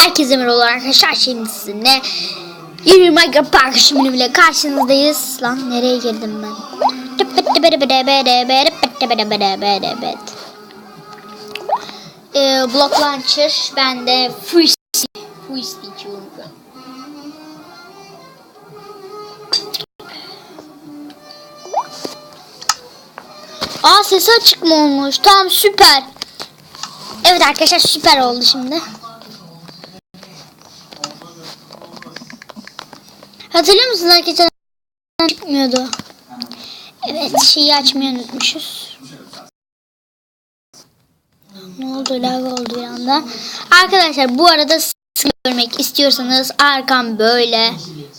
Herkese merhaba arkadaşlar şimdi sizinle yeni Minecraft Park bölümüyle karşınızdayız. Lan nereye girdim ben? Ee, Block Launcher ben de Free Free içiyorum. Aa sesi açık mı olmuş? Tamam süper. Evet arkadaşlar süper oldu şimdi. Hatırlıyor musunuz arkadaşlar? Çıkmıyordu. Evet şeyi açmayı unutmuşuz. Ne oldu lag oldu bir anda. Arkadaşlar bu arada sıkı görmek istiyorsanız arkam böyle.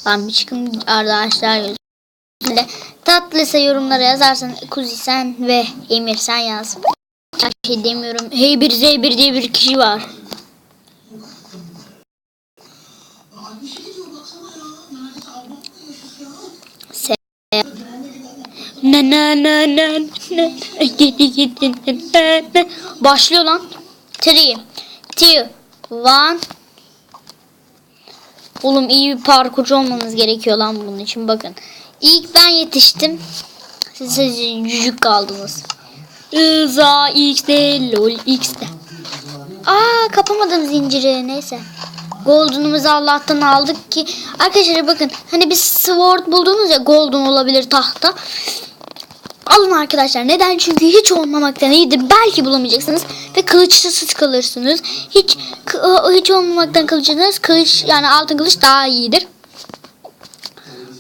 Lan bir çıkın arkadaşlar. Tatlıysa yorumlara yazarsan Kuzi sen ve Emir sen yaz. Bir şey demiyorum. Hey bir Z1 diye bir kişi var. Na na na na na gidi gidi na na Başlıyor lan. 3 2 1 Oğlum iyi bir parkurcu olmanız gerekiyor lan bunun için bakın. İlk ben yetiştim. Siz, siz cücük kaldınız. Iza X'de lol X'de. Aa kapamadım zinciri neyse. Golden'ımızı Allah'tan aldık ki. Arkadaşlar bakın hani biz sword buldunuz ya golden olabilir tahta. Alın arkadaşlar. Neden? Çünkü hiç olmamaktan iyidir. Belki bulamayacaksınız ve kılıçsız kalırsınız. Hiç hiç olmamaktan kılıçsınız. Kılıç yani altın kılıç daha iyidir.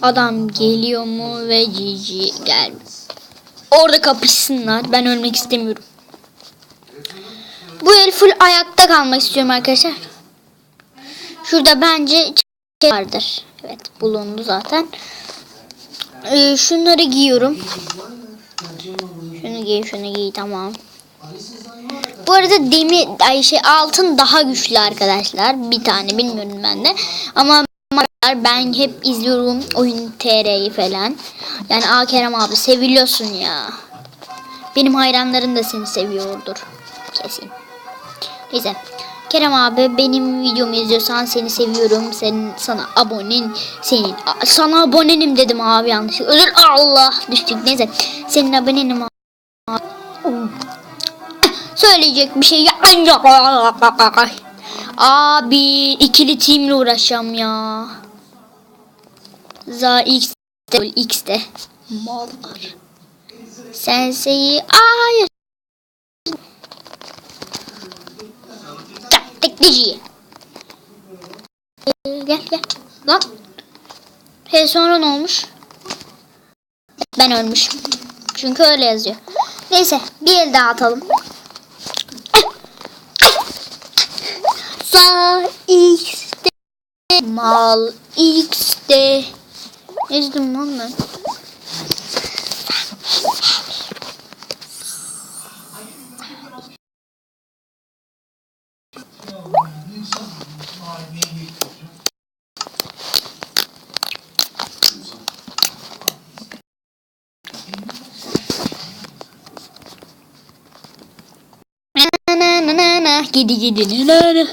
Adam geliyor mu ve cici gel. Orada kapışsınlar. Ben ölmek istemiyorum. Bu el full ayakta kalmak istiyorum arkadaşlar. Şurada bence vardır. Evet bulundu zaten. Ee, şunları giyiyorum. Şunu giy, şunu giy tamam. Bu arada demir, ay şey altın daha güçlü arkadaşlar. Bir tane bilmiyorum ben de. Ama ben hep izliyorum oyun TR'yi falan. Yani A Kerem abi seviliyorsun ya. Benim hayranlarım da seni seviyordur. Kesin. Neyse. Kerem abi benim videomu izliyorsan seni seviyorum. Senin sana abonen senin sana abonenim dedim abi yanlış. Özür Allah düştük. Neyse. Senin abonenim abi. Söyleyecek bir şey ya. Abi ikili teamle uğraşacağım ya. Za X de X de. Mallar. Sensei. Hayır. Tekneci. Gel gel. Lan. He sonra ne olmuş? Ben ölmüşüm. Çünkü öyle yazıyor. Neyse bir el daha atalım. Sa X'de mal X'de Ne dedim lan ben? Na na na na na gidi gidi na na.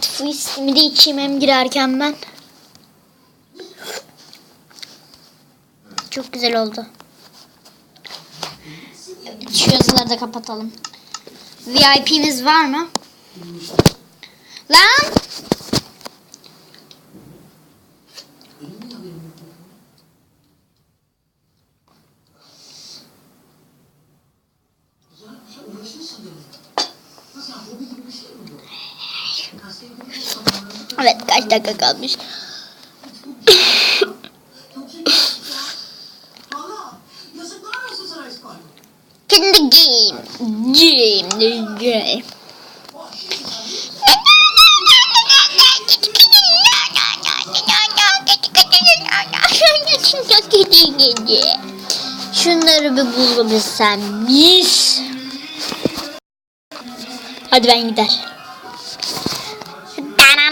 Twist'imi de içeyim hem girerken ben. Çok güzel oldu. Şu yazıları da kapatalım. VIP'miz var mı? Lan! Evet kaç dakika kalmış? The game. Game. Game. Şunları bir bulabilsem mis. Hadi ben gider.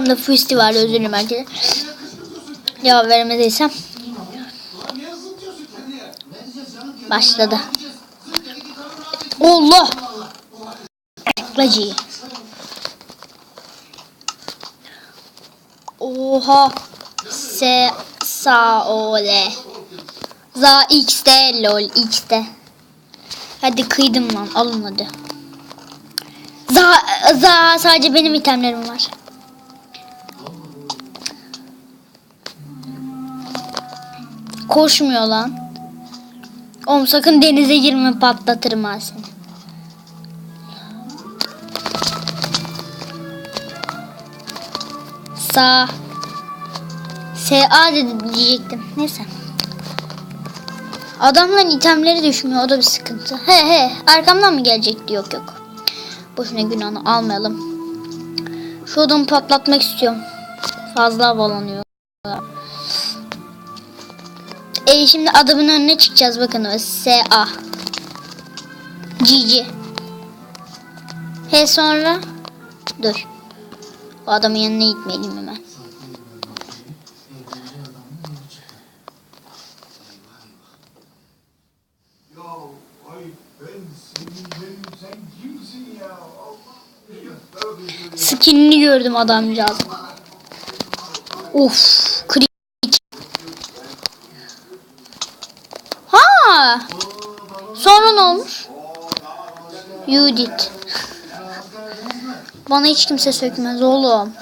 defrennal Aslında festival özür dilerim herkese. Cevap veremediysem başladı. Allah! Lacı. Oha. Se sa o le. Za x'te lol x'te. Hadi kıydım lan alın hadi. Za, za sadece benim itemlerim var. Koşmuyor lan. Oğlum sakın denize girme patlatırım ha seni. Sağ. SA dedi diyecektim. Neyse. Adamların itemleri düşmüyor. O da bir sıkıntı. He he. Arkamdan mı gelecekti? Yok yok. Boşuna günahını almayalım. Şu adamı patlatmak istiyorum. Fazla havalanıyor. E şimdi adamın önüne çıkacağız bakın. S-A. GG. He sonra. Dur. O adamın yanına gitmeliyim hemen. Skinini gördüm adamcağız. Of. Krik. Ha. Sonra ne olmuş? Judith. Bana hiç kimse sökmez oğlum.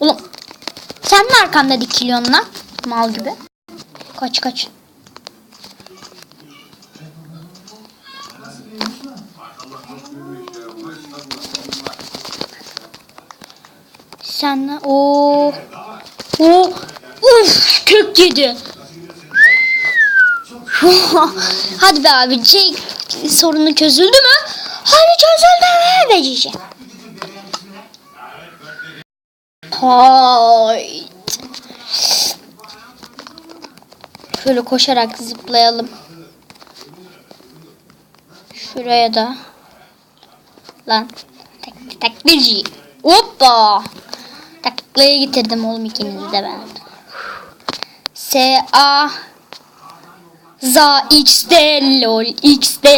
Oğlum. Sen mi arkamda dikiliyorsun lan? Mal gibi. Kaç kaç. Sen o o uf kök yedi. Hadi be abi şey sorunu çözüldü mü? Hadi çözüldü be Cici. Hayt. Şöyle koşarak zıplayalım. Şuraya da. Lan. Tak taklacı. Hoppa. Taklaya getirdim oğlum ikinizi de ben. S A Za X D lol X D.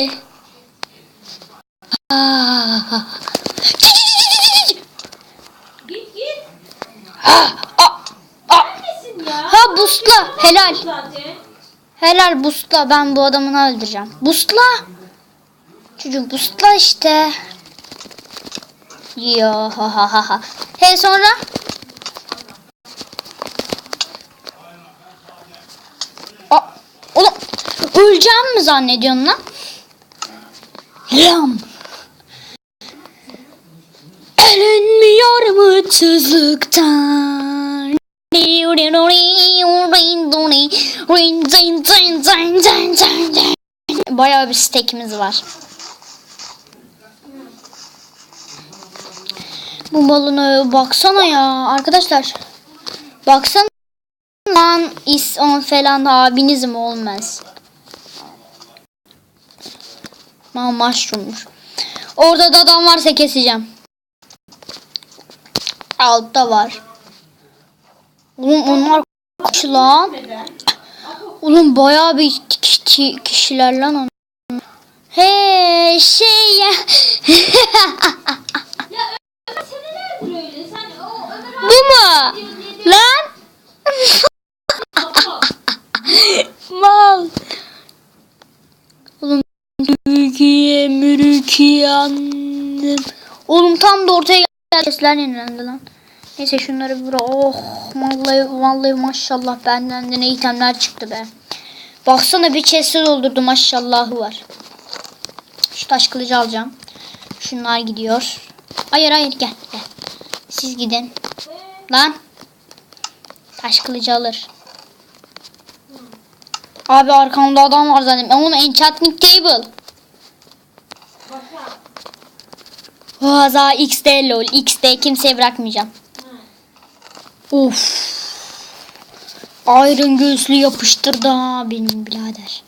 Git git. Ah, ah, ah. Nesin ya? Ha busla helal. Helal busla ben bu adamını öldüreceğim. Busla. Çocuğum busla işte. Ha ha ha ha. He sonra? Aa, oğlum öleceğim mi zannediyorsun lan? Lam. Elenmiyor mutsuzluktan. Bayağı bir stekimiz var. Bu balona baksana ya arkadaşlar. Baksana lan is on falan abiniz mi olmaz. Ma mushroom'muş. Orada da adam varsa keseceğim. Altta var. Oğlum onlar kaç lan? Oğlum bayağı bir kişi, kişiler lan onlar. He şey ya. Bu mu? Lan. Mal. Oğlum Türkiye mürükiye annem. Oğlum tam da ortaya geldi. Sesler yenilendi lan. Neyse şunları bir. Oh vallahi, vallahi maşallah benden de ne itemler çıktı be. Baksana bir chest'e doldurdu maşallahı var. Şu taş kılıcı alacağım. Şunlar gidiyor. Hayır hayır gel gel. Siz gidin. Lan. Taş kılıcı alır. Abi arkamda adam var zaten. Oğlum enchanting table. Vaza XD lol. XD kimseye bırakmayacağım. Of. Iron göğüslü yapıştırdı ha benim birader.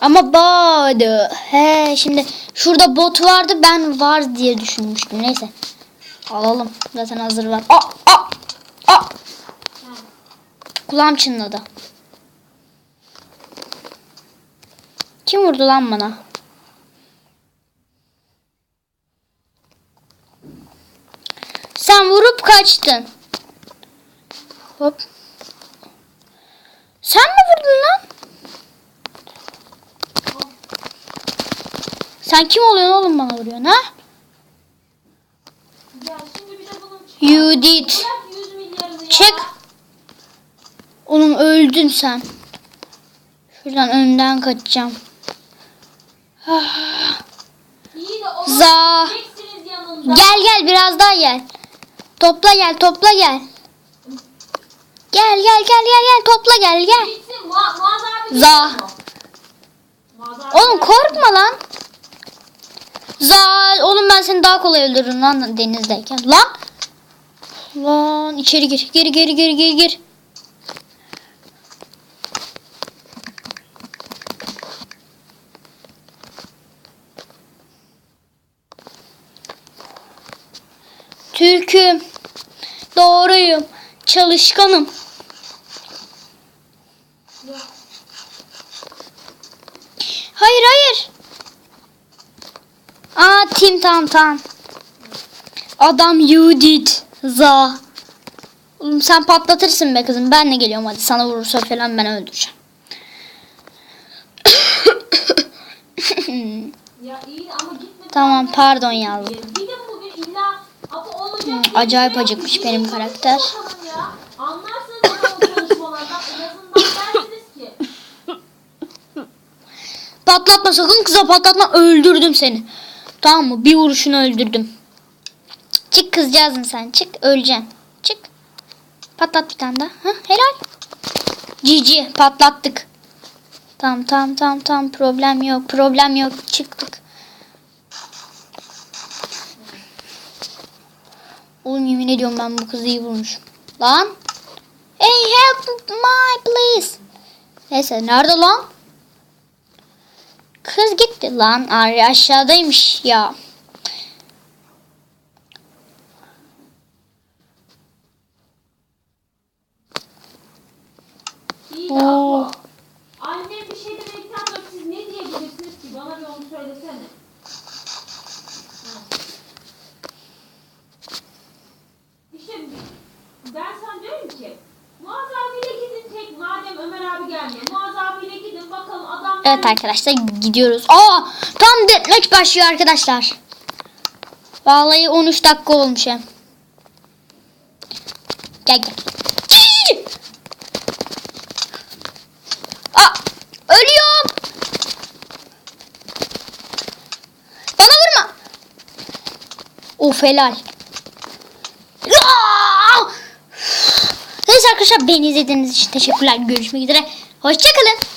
Ama bağdı. He şimdi şurada bot vardı ben var diye düşünmüştüm. Neyse. Alalım. Zaten hazır var. Aa, aa, aa. Kulağım çınladı. Kim vurdu lan bana? Sen vurup kaçtın. Hop. Sen mi vurdun lan? Sen kim oluyorsun oğlum bana vuruyorsun ha? You did. Bırak 100 milyarını ya. Çek. Oğlum öldün sen. Şuradan önden kaçacağım. O Za. Gel gel biraz daha gel. Topla gel topla gel. Gel gel gel gel gel topla gel gel. Za. Oğlum korkma lan. Zal. Oğlum ben seni daha kolay öldürürüm lan denizdeyken. Lan. Lan içeri gir. Gir gir gir gir gir. Türk'üm. Doğruyum. Çalışkanım. Hayır hayır. Aa Tim Tam Tam. Adam you did. Za. Oğlum sen patlatırsın be kızım. Ben de geliyorum hadi. Sana vurursa falan ben öldüreceğim. ya iyi ama gitme. tamam pardon yavrum. Acayip acıkmış benim karakter. Patlatma sakın kıza patlatma. Öldürdüm seni. Tamam mı? Bir vuruşunu öldürdüm. Çık kızcağızın sen. Çık öleceksin. Çık. Patlat bir tane daha. Hah, helal. Cici patlattık. Tamam tamam tamam tamam problem yok problem yok çıktık. Oğlum yemin ediyorum ben bu kızı iyi vurmuşum. Lan. Hey help my please. Neyse nerede lan? Kız gitti lan. Ay aşağıdaymış ya. Oo. Apo. Annem bir şey demekten sonra siz ne diyebilirsiniz ki? Bana bir onu söylesene. Ha. İşte ben sana diyorum ki Muaz abiyle gidin tek madem Ömer abi gelmiyor. Muaz abiyle gidin bakalım adamlar Evet arkadaşlar gidiyoruz. Aa tam deathmatch başlıyor arkadaşlar. Vallahi 13 dakika olmuş hem. Gel gel. Aa ölüyorum. Bana vurma. Of helal. Aa! Neyse arkadaşlar beni izlediğiniz için teşekkürler. Görüşmek üzere. Hoşçakalın.